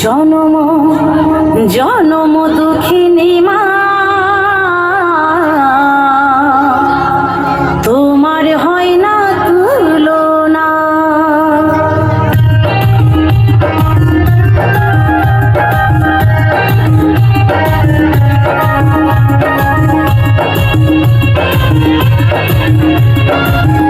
জনম জনম দুঃখিনী মা। তোমার হয় না তুলনা। না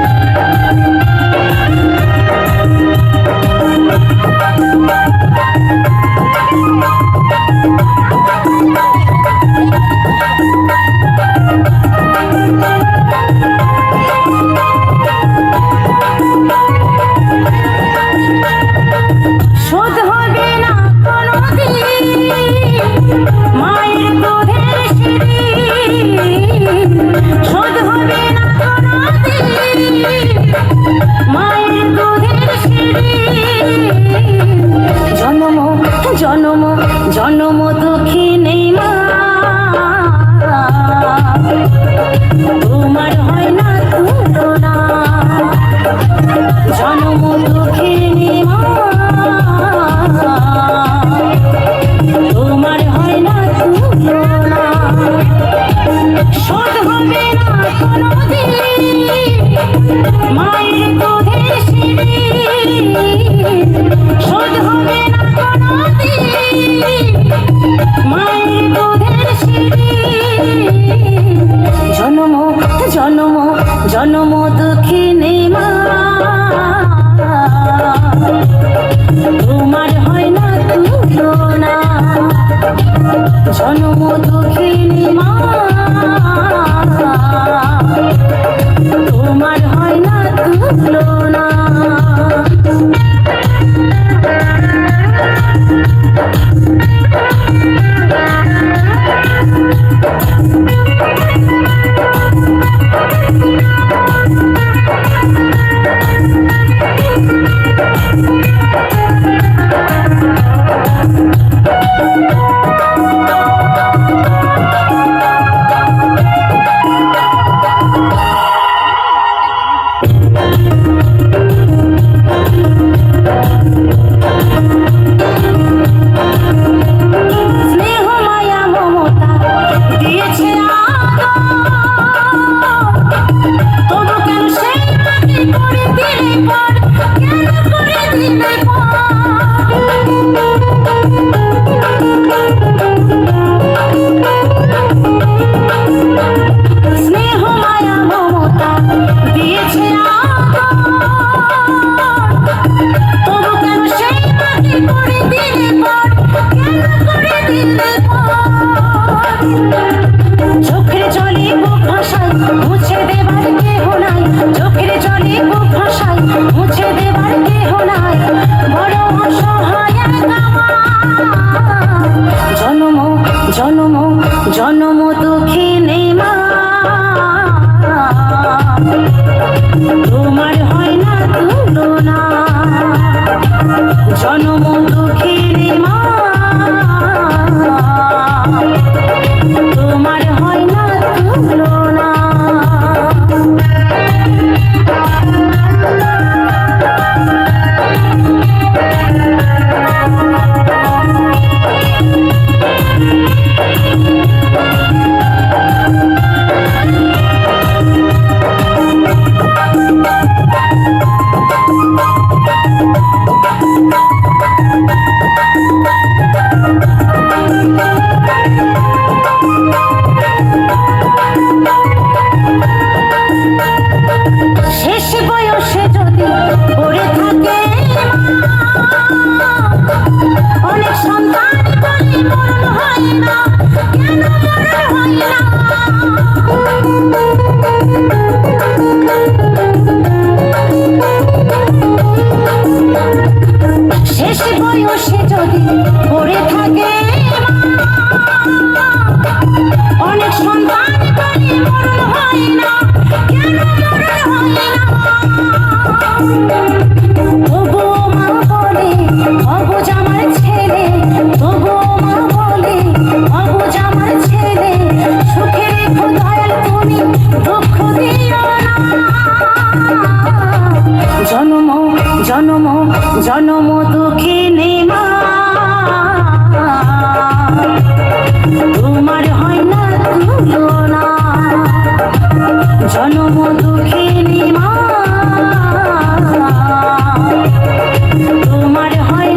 জনম জনম তোখে জনম দুঃখে নেমা। তোমার হয় না তুলনা। জনম দুঃখে নেমা। তোমার হয়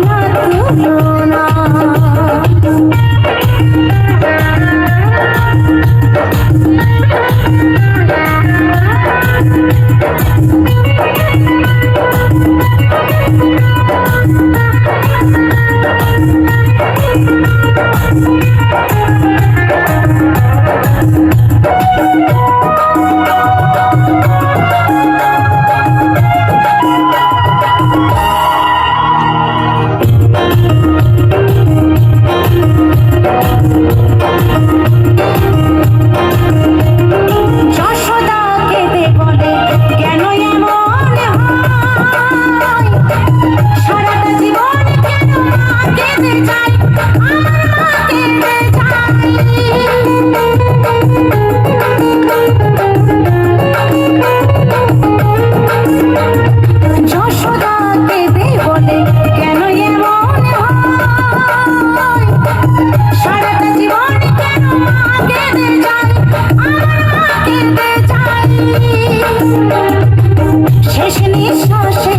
নিঃশ্বাসে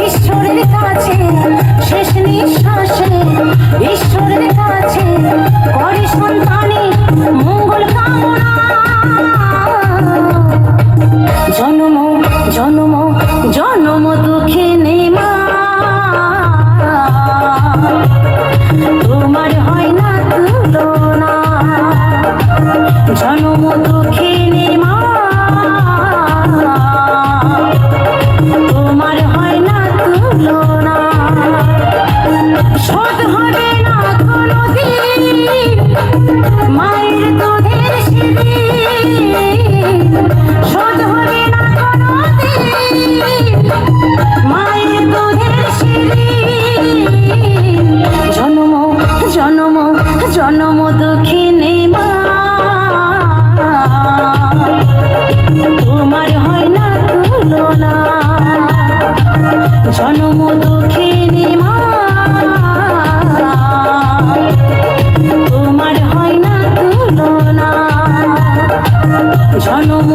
ঈশ্বরের কাছে জন্ম